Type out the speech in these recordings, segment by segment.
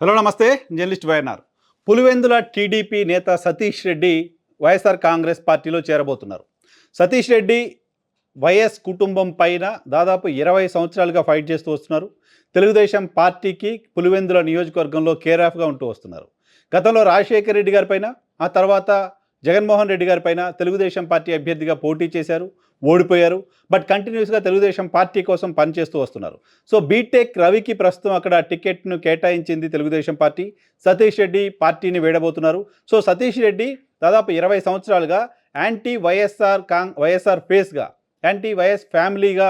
Hello నమస్తే. Journalist YNR. Pulivendula TDP నేత సతీష్ రెడ్డి వైఎస్ఆర్ కాంగ్రెస్ పార్టీలో చేరబోతున్నారు. సతీష్ రెడ్డి వైఎస్ కుటుంబం పైన దాదాపు ఇరవై సంవత్సరాలుగా ఫైట్ చేస్తూ వస్తున్నారు. తెలుగుదేశం పార్టీకి పులివెందుల నియోజకవర్గంలో కేర్ ఆఫ్గా ఉంటూ వస్తున్నారు. గతంలో రాజశేఖర రెడ్డి గారి పైన ఆ తర్వాత జగన్మోహన్ రెడ్డి గారి పైన తెలుగుదేశం పార్టీ అభ్యర్థిగా పోటీ చేశారు ఓడిపోయారు బట్ కంటిన్యూస్గా తెలుగుదేశం పార్టీ కోసం పనిచేస్తూ వస్తున్నారు. సో బీటెక్ రవికి ప్రస్తుతం అక్కడ టికెట్ను కేటాయించింది తెలుగుదేశం పార్టీ. సతీష్ రెడ్డి పార్టీని వేడబోతున్నారు. సో సతీష్ రెడ్డి దాదాపు ఇరవై సంవత్సరాలుగా anti Y S R Cong Y S R ఫేస్గా anti YS ఫ్యామిలీగా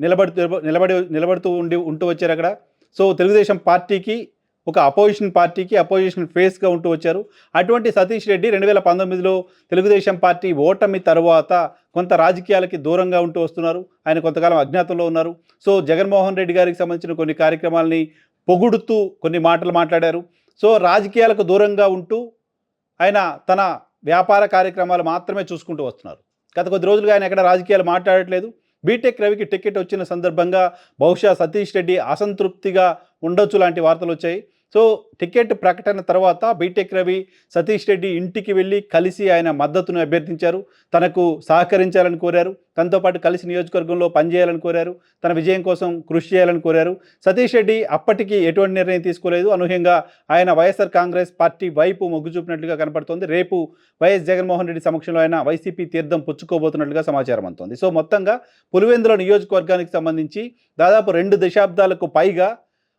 నిలబడుతూ నిలబడి నిలబడుతూ ఉండి ఉంటూ వచ్చారు అక్కడ. సో తెలుగుదేశం పార్టీకి ఒక అపోజిషన్ పార్టీకి అపోజిషన్ ఫేస్గా ఉంటూ వచ్చారు. అటువంటి సతీష్ రెడ్డి రెండు వేల పంతొమ్మిదిలో తెలుగుదేశం పార్టీ ఓటమి తర్వాత కొంత రాజకీయాలకి దూరంగా ఉంటూ వస్తున్నారు. ఆయన కొంతకాలం అజ్ఞాతంలో ఉన్నారు. సో జగన్మోహన్ రెడ్డి గారికి సంబంధించిన కొన్ని కార్యక్రమాలని పొగుడుతూ కొన్ని మాటలు మాట్లాడారు. సో రాజకీయాలకు దూరంగా ఉంటూ ఆయన తన వ్యాపార కార్యక్రమాలు మాత్రమే చూసుకుంటూ వస్తున్నారు. గత కొద్ది రోజులుగా ఆయన ఎక్కడ రాజకీయాలు మాట్లాడట్లేదు. బీటెక్ రవికి టికెట్ వచ్చిన సందర్భంగా బహుశా సతీష్ రెడ్డి అసంతృప్తిగా ఉండొచ్చు లాంటి వార్తలు వచ్చాయి. సో టికెట్ ప్రకటన తర్వాత బీటెక్ రవి సతీష్ రెడ్డి ఇంటికి వెళ్ళి కలిసి ఆయన మద్దతును అభ్యర్థించారు. తనకు సహకరించాలని కోరారు. తనతో పాటు కలిసి నియోజకవర్గంలో పనిచేయాలని కోరారు. తన విజయం కోసం కృషి చేయాలని కోరారు. సతీష్ రెడ్డి అప్పటికి ఎటువంటి నిర్ణయం తీసుకోలేదు. అనూహ్యంగా ఆయన వైఎస్ఆర్ కాంగ్రెస్ పార్టీ వైపు మొగ్గు చూపినట్లుగా కనపడుతోంది. రేపు వైఎస్ జగన్మోహన్ రెడ్డి సమక్షంలో ఆయన వైసీపీ తీర్థం పుచ్చుకోబోతున్నట్లుగా సమాచారం అందుతోంది. సో మొత్తంగా పులివెందుల నియోజకవర్గానికి సంబంధించి దాదాపు రెండు దశాబ్దాలకు పైగా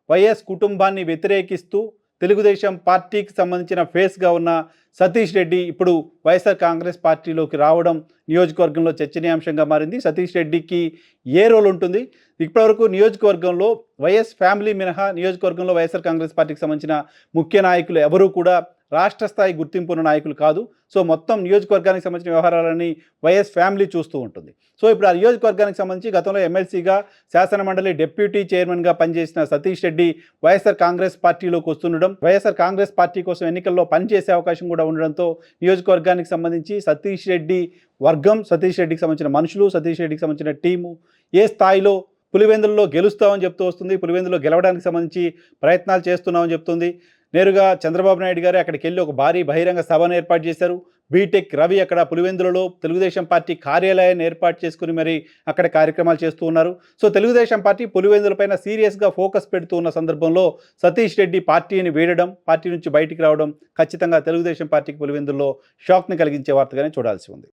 వైఎస్ కుటుంబాన్ని వ్యతిరేకిస్తూ తెలుగుదేశం పార్టీకి సంబంధించిన ఫేస్గా ఉన్న సతీష్ రెడ్డి ఇప్పుడు వైఎస్ఆర్ కాంగ్రెస్ పార్టీలోకి రావడం నియోజకవర్గంలో చర్చనీయాంశంగా మారింది. సతీష్ రెడ్డికి ఏ రోల్ ఉంటుంది? ఇప్పటివరకు నియోజకవర్గంలో వైఎస్ ఫ్యామిలీ మినహా నియోజకవర్గంలో వైఎస్ఆర్ కాంగ్రెస్ పార్టీకి సంబంధించిన ముఖ్య నాయకులు ఎవరూ కూడా రాష్ట్ర స్థాయి గుర్తింపు ఉన్న నాయకులు కాదు. సో మొత్తం నియోజకవర్గానికి సంబంధించిన వ్యవహారాలని వైఎస్ ఫ్యామిలీ చూస్తూ ఉంటుంది. సో ఇప్పుడు ఆ నియోజకవర్గానికి సంబంధించి గతంలో ఎమ్మెల్సీగా శాసనమండలి డిప్యూటీ చైర్మన్గా పనిచేసిన సతీష్ రెడ్డి వైఎస్ఆర్ కాంగ్రెస్ పార్టీలోకి వస్తుండడం వైఎస్ఆర్ కాంగ్రెస్ పార్టీ కోసం ఎన్నికల్లో పనిచేసే అవకాశం కూడా ఉండడంతో నియోజకవర్గానికి సంబంధించి సతీష్ రెడ్డి వర్గం సతీష్ రెడ్డికి సంబంధించిన మనుషులు సతీష్ రెడ్డికి సంబంధించిన టీము ఏ స్థాయిలో పులివెందులలో గెలుస్తామని చెప్తూ వస్తుంది పులివెందులో గెలవడానికి సంబంధించి ప్రయత్నాలు చేస్తున్నామని చెప్తుంది. నేరుగా చంద్రబాబు నాయుడు గారు అక్కడికి వెళ్ళి ఒక భారీ బహిరంగ సభను ఏర్పాటు చేశారు. బీటెక్ రవి అక్కడ పులివెందులలో తెలుగుదేశం పార్టీ కార్యాలయాన్ని ఏర్పాటు చేసుకుని మరి అక్కడ కార్యక్రమాలు చేస్తూ ఉన్నారు. సో తెలుగుదేశం పార్టీ పులివెందులపైన సీరియస్గా ఫోకస్ పెడుతూ ఉన్న సందర్భంలో సతీష్ రెడ్డి పార్టీని వీడడం పార్టీ నుంచి బయటికి రావడం ఖచ్చితంగా తెలుగుదేశం పార్టీకి పులివెందుల్లో షాక్ని కలిగించే వార్తగానే చూడాల్సి ఉంది.